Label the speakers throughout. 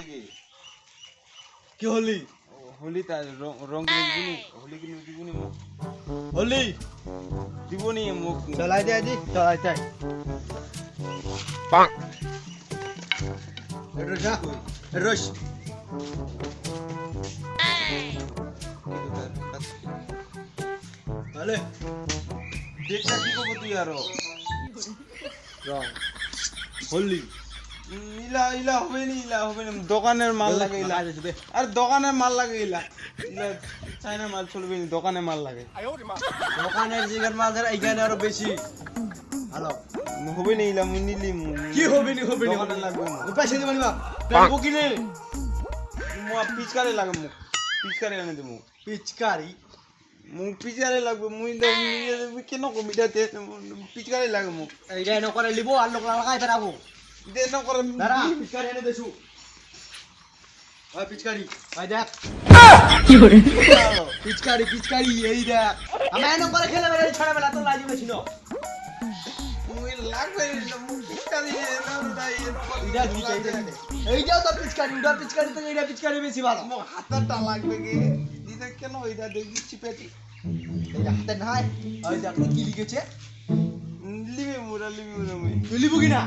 Speaker 1: থেকে
Speaker 2: কি হলি?
Speaker 1: হোলি তা রং দিবনি হোলি কিনে দিবনি মোক?
Speaker 2: হলি?
Speaker 1: দিবনি মোক?
Speaker 2: চলাই দে আজি চলাই তাই রোজা রোজ ভালে
Speaker 1: দেখটা কি করব তুই
Speaker 2: আরও হলি
Speaker 1: ইলা ইলা হবে নি ইলা হবে নি দোকানের মাল লাগে ইলা আর দোকানের মাল লাগে ইলা ইলা চাইনা মাল চলবে নি দোকানে মাল লাগে
Speaker 2: দোকানের জিগার মাল ধর এইখানে আরও বেশি ভালো
Speaker 1: হবে নি ইলা মুই নিলি মু-
Speaker 2: কি হবে নি হবে নি
Speaker 1: দোকানে লাগবে মোক।
Speaker 2: পয়সা দিবানি বা প্যান্ট কিনে
Speaker 1: মোক পিচকারে লাগে মোক পিচকারে এনে দে
Speaker 2: পিচকারি
Speaker 1: মোক পিচকারে লাগবে মুই তো কেন পিচকারে
Speaker 2: এইটা এনে করে লিবো আর লোক লাগাই ফেরাবো
Speaker 1: দে ন করে
Speaker 2: দাঁড়া পিচকারি এনে দেছু ওই পিচকারি ওই দেখ পিচকারি পিচকারি এই দেখ আমি এনে করে খেলে বেড়ে ছড়া বেলা তো লাজি এইটাও তো পিচকারি ওটা পিচকারি তো এইটা পিচকারি বেশি ভালো।
Speaker 1: মোক হাতটা লাগবে গে। দিদা কেন ওইটা দেখি
Speaker 2: এই হাতে নাই। ওই কি লিখেছে?
Speaker 1: লিবি মুরা লিবি মুরা মুই
Speaker 2: তুই লিবু কিনা?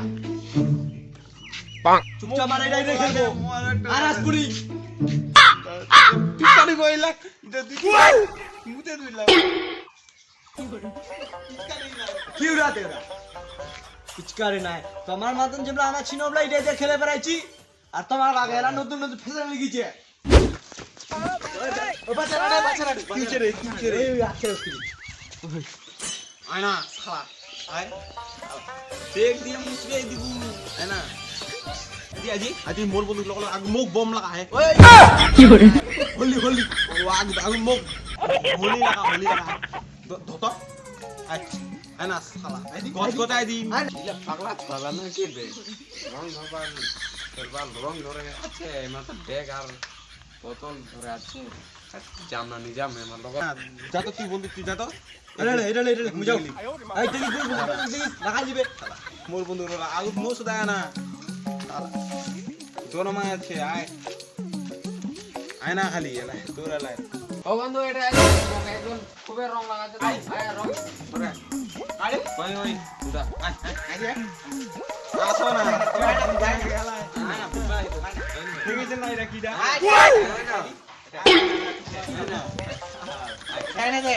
Speaker 2: চুপচাপ মারা এটাই রেখে দেবো আনাজপুরি
Speaker 1: পিচকারে কইলা এটা দিদি মুতে দিলা
Speaker 2: কি উড়াতে ওরা? পিচকারি নাই। তোমার মতন যেগুলো আমার ওগুলো এটা দিয়ে খেলে বেড়াইছি। আর তোমার আগে এরা নতুন নতুন ফেসে লিখেছে।
Speaker 1: আয়না শালা। আয়। চেক দিয়ে মুছবে দিব। আয়না দি আজি আজি মোর বন্ধু লগল আগ মোক বম লাগা হে।
Speaker 2: ওই, হলি হলি।
Speaker 1: আগ আগ মোক হোলি লাগা হোলি লাগা। ধত আয়। শালা গছ গতাই দিম
Speaker 2: আয়।
Speaker 1: ইলা পাগলা পাগলা না কি বে রং ধরবার ধরবার রং ধরে আছে মাথা ব্যাগ আর বোতল ধরে আছে জামনা নিজাম আমার লগা যা তো তুই বন্ধু তুই যা তো
Speaker 2: এটা এটা এটা লে, বুঝাও। এই দেখি, দেখি, দেখি, দিবে।
Speaker 1: মোর বন্ধু আলু মো সুদা না মা আছে আয় আয় না খালি এলা তোর এলা
Speaker 3: ও বন্ধু এটা একজন খুবই রং লাগাতে আয় রং
Speaker 1: আরে? ওই ওই সুদা আয় আয় আয় আসো না। ঠিক আছে না এটা কিডা
Speaker 2: খাই না দে।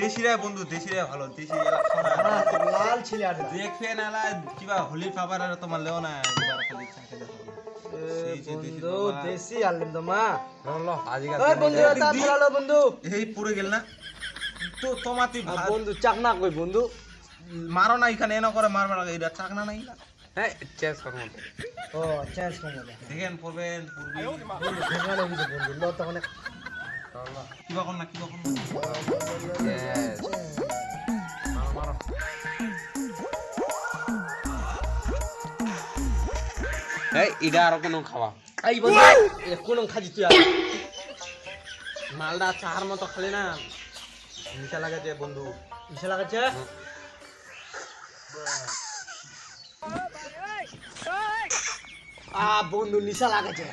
Speaker 1: দেশিরাই বন্ধু দেশিরাই ভালো দেশি
Speaker 2: লাল ছিলে আর
Speaker 1: দেখবে না লা কিবা হোলি পাবার আর তোমার লেও না খালি চাকে দেখো।
Speaker 2: বন্ধু
Speaker 1: বাবা।
Speaker 2: দেশি আনলাম তো মা।
Speaker 3: রলো
Speaker 2: ওই বন্ধু তা ফেরালো বন্ধু।
Speaker 1: এই পুরে গেল না? তো তোমাতে
Speaker 2: বন্ধু চাক না কই বন্ধু।
Speaker 1: মারো না এখানে এনে করে এটা চাক না নাই
Speaker 3: হ্যাঁ চেস করব
Speaker 2: ও চান্স কম
Speaker 1: দেখেন পড়বেন
Speaker 2: বন্ধু অনেক
Speaker 1: কিবা কর না কিবা কর
Speaker 3: মারো মারো এই ইডা আর কোনো খাওয়া।
Speaker 2: এই বন্ধু কোন খাজি তুই আর?
Speaker 3: মালদা চাহার মতো খালি না?
Speaker 1: মিঠা লাগাছে বন্ধু।
Speaker 2: ইসে লাগাচ্ছে? আ বন্ধু নিশা লাগাচ্ছে।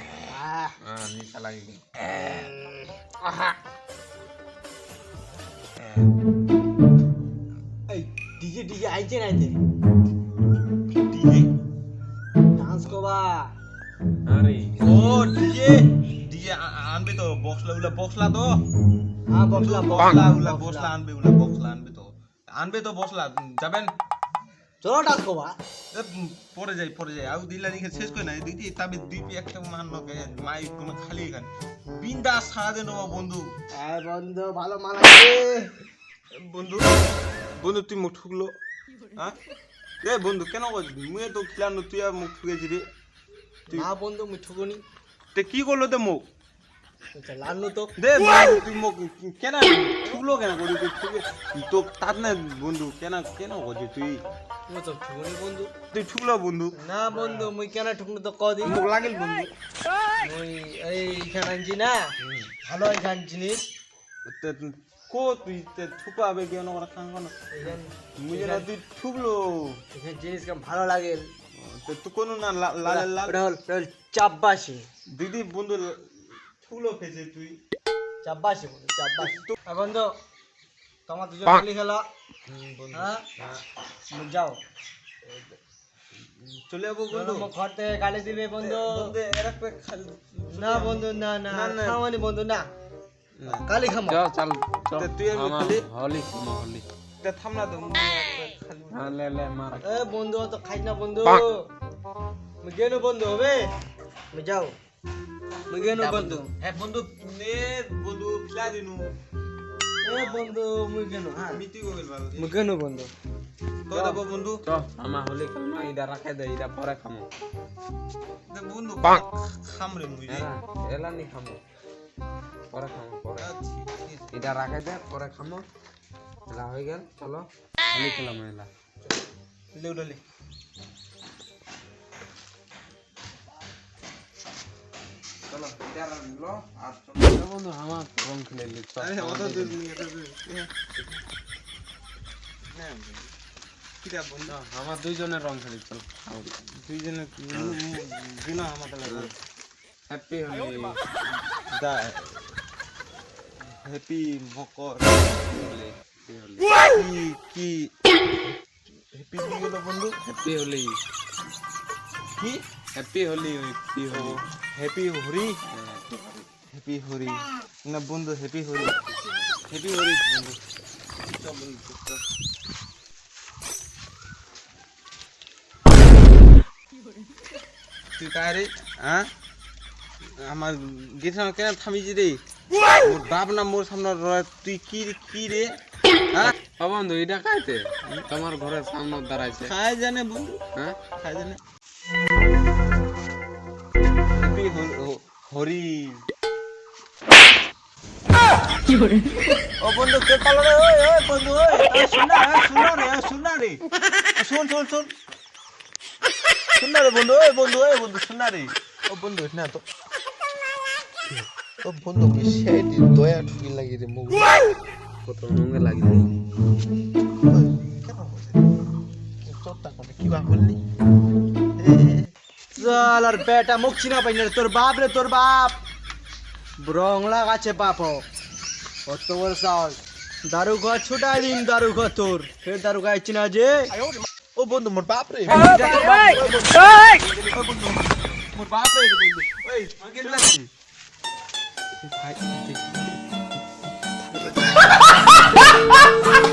Speaker 2: আহ।
Speaker 3: হ্যাঁ নিশা
Speaker 2: এই ডিজে ডিজে আইছে না আইছে
Speaker 1: ডিজে
Speaker 2: ডান্স করবা।
Speaker 3: আরে
Speaker 1: ও ডিজে ডিজে আনবে তো বক্সলা উলা বক্সলা তো।
Speaker 2: হ্যাঁ বসলা
Speaker 1: বক্সলা উলা বক্সলা আনবে উলা বক্সলা আনবে তো। আনবে তো বক্সলা যাবেন?
Speaker 2: চলো ডাকো বা
Speaker 1: এ, উম, পরে যাই পরে যাই। আর দিলা লিখে শেষ করে না দিদি তবে দুই পি একটা মান নকে মাই কোনো খালি এখানে। বিন্দা দিন ও বন্ধু।
Speaker 2: হ্যাঁ বন্ধু ভালো মানাচ্ছে
Speaker 1: বন্ধু বন্ধু তুই মুখ ঠুকলো। হ্যাঁ এ বন্ধু কেন করছিস? মুই তো খিলানো তুই আর মুখ ঠুকেছি রে।
Speaker 2: না বন্ধু মুই ঠুকুনি।
Speaker 1: তে কি করল তে মুখ?
Speaker 2: লানু তো।
Speaker 1: দে তুই মুখ কেন ঠুকলো কেন? করি তুই তো তাত না বন্ধু। কেন কেন করছিস তুই?
Speaker 2: তো ঠুকুনি বন্ধু।
Speaker 1: তুই ঠুকলো বন্ধু।
Speaker 2: না বন্ধু মুই কেন ঠুকুনি তো কদিন
Speaker 1: মুখ লাগিল বন্ধু।
Speaker 2: মুই এইখানে আনছি না? ভালো এইখান জিনিস
Speaker 1: কো তুই তে কেন খান না? মুঝে তুই ঠুকলো।
Speaker 2: জিনিস কেমন ভালো লাগে?
Speaker 1: তে তুই কোনো না লা- লাল লাল
Speaker 2: চাপবাসি
Speaker 1: দিদি বন্ধু ঠুকলো ফেসে তুই।
Speaker 2: চাপবাসি বন্ধু চাপবাসি আর বন্ধু তোমার দুজন মিলে খেলো হ্যাঁ? যাও।
Speaker 1: চলে যাব
Speaker 2: বন্ধু। ঘর থেকে গালি দিবে বন্ধু। না বন্ধু না না। খাওয়ানি বন্ধু না। গালি খামো।
Speaker 3: চল চল।
Speaker 1: তুই আমি খালি?
Speaker 3: হলি হলি।
Speaker 1: তে থাম না তো
Speaker 3: হ্যাঁ লে লে মার।
Speaker 2: এ বন্ধু অত খাই না বন্ধু। গেনু বন্ধু হবে? যাও। গেনু বন্ধু।
Speaker 1: হ্যাঁ বন্ধু নে বন্ধু খিলা দিনু।
Speaker 2: এ বন্ধু মুই গেনু হ্যাঁ।
Speaker 1: মিটি গইল ভালো
Speaker 2: মুই গেনু বন্ধু।
Speaker 1: তো দেবো বন্ধু?
Speaker 3: চ আমার হলি খামো এটা রাখে দে এটা পরে খামো।
Speaker 1: তে বন্ধু খাম রে মুই রে।
Speaker 3: এলা এলা নি খামো। পরে খামো পরে।
Speaker 1: আচ্ছা,
Speaker 3: রাখে দে পরে খামো। এলা হয়ে গেল চলো। হলি খেলাম এলা।
Speaker 1: লে উড়ালে
Speaker 3: এটা লো আর চলো। বন্ধু আমার রং খেলে
Speaker 1: হ্যাঁ
Speaker 3: আমার দুইজনের রং খেলি চল।
Speaker 1: দুইজনে দিন আমাদের লাগে
Speaker 3: হ্যাপি হলি
Speaker 1: দা হ্যাপি মকর। কি কি? হ্যাপি হলো বন্ধু।
Speaker 3: হ্যাপি হলি।
Speaker 1: কি?
Speaker 3: Happy Holi happy Holi
Speaker 1: happy Hari happy Hari না বন্ধু হ্যাপি হরি হ্যাপি হরি বন্ধু তুই কারে হ্যাঁ আমার সামনে কেন থামিছি রে মোর বাপ না মোর সামনে রয় তুই কি কি রে হ্যাঁ
Speaker 3: বন্ধু এটা খাইতে তোমার ঘরের সামনে দাঁড়াইছে
Speaker 1: খায় জানে বন্ধু
Speaker 3: হ্যাঁ
Speaker 1: খায় জানে হরি। ও বন্ধু কে পালো রে? ওই ওই বন্ধু ওই। শুন শুন না রে আরে শুন রে। শুন শুন শুন। শুন রে বন্ধু ওই বন্ধু ওই বন্ধু শুন রে। ও বন্ধু না তো। ও বন্ধু মিশাই দয়া ঠুকি লাগি রে মুখ।
Speaker 3: কত রঙে লাগবে
Speaker 1: কেন চটটা করে কি বা বললি?
Speaker 2: চল আর বেটা মুখ চিনা পাই না তোর বাপ রে তোর বাপ। রং লাগাচ্ছে বাপ কত বড় সাহস। দারু ঘর ছুটা দিন দারু ঘর তোর। ফের দারু গায়ে চিনা যে।
Speaker 1: ও বন্ধু মোর বাপ রে। মোর বাপ রে বন্ধু। ওই ভাই